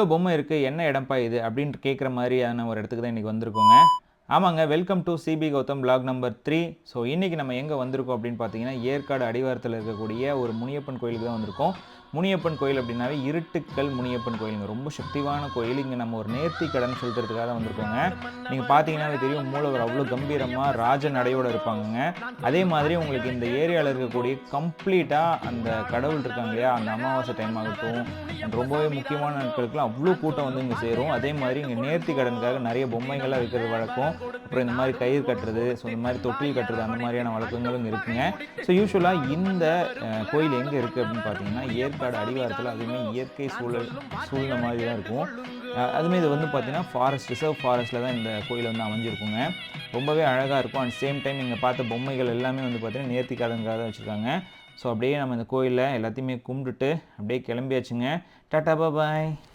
இவ்வளோ பொம்மை இருக்குது என்ன இடம்ப்பா இது? அப்படின்ட்டு கேட்குற மாதிரியான ஒரு இடத்துக்கு தான் இன்றைக்கி வந்திருக்கோங்க. ஆமாங்க welcome to Sibi Gautham block number three so இன்றைக்கி நம்ம எங்கே வந்திருக்கோம் அப்படின்னு பார்த்தீங்கன்னா ஏற்காடு அடிவாரத்தில் இருக்கக்கூடிய ஒரு முனியப்பன் கோயிலுக்கு தான் வந்திருக்கோம். முனியப்பன் கோயில் அப்படின்னாவே இருட்டுக்கல் முனியப்பன் கோயிலுங்க. ரொம்ப சக்திவான கோயில். இங்கே நம்ம ஒரு நேர்த்தி கடன் செலுத்துறதுக்காக தான் வந்திருக்கோங்க. நீங்கள் பார்த்தீங்கன்னாவே தெரியும் மூலவர் அவ்வளோ கம்பீரமாக ராஜ நடையோடு இருப்பாங்கங்க. அதே மாதிரி உங்களுக்கு இந்த ஏரியாவில் இருக்கக்கூடிய கம்ப்ளீட்டாக அந்த கடவுள் இருக்காங்க இல்லையா? அந்த அமாவாசை டைம் ஆகட்டும் ரொம்பவே முக்கியமான நாட்களுக்குலாம் அவ்வளோ கூட்டம் வந்து இங்கே சேரும். அதே மாதிரி இங்கே நேர்த்தி கடனுக்காக நிறைய பொம்மைகள்லாம் வைக்கிறது வழக்கம். அப்புறம் இந்த மாதிரி கயிறு கட்டுறது ஸோ இந்த மாதிரி தொட்டில் கட்டுறது அந்த மாதிரியான வழக்கங்களும் இங்கே இருக்குங்க ஸோ யூஸ்வலாக இந்த கோயில் எங்கே இருக்குது அப்படின்னு பார்த்தீங்கன்னா ஏற்காடு அடிவாரத்தில் அதுவுமே இயற்கை சூழல் சூழ்ந்த மாதிரி தான் இருக்கும். அதுமே அதுவுமே இது வந்து பார்த்தீங்கன்னா ஃபாரஸ்ட் ரிசர்வ் ஃபாரஸ்ட்டில் தான் இந்த கோயில் வந்து அமைஞ்சிருக்குங்க. ரொம்பவே அழகாக இருக்கும். அண்ட் சேம் டைம் இங்கே பார்த்த பொம்மைகள் எல்லாமே வந்து பார்த்தீங்கன்னா நேர்த்தி தான் வச்சுருக்காங்க. ஸோ அப்படியே நம்ம இந்த கோயிலில் எல்லாத்தையுமே கும்பிட்டுட்டு அப்படியே கிளம்பியாச்சுங்க. டாட்டா பாய்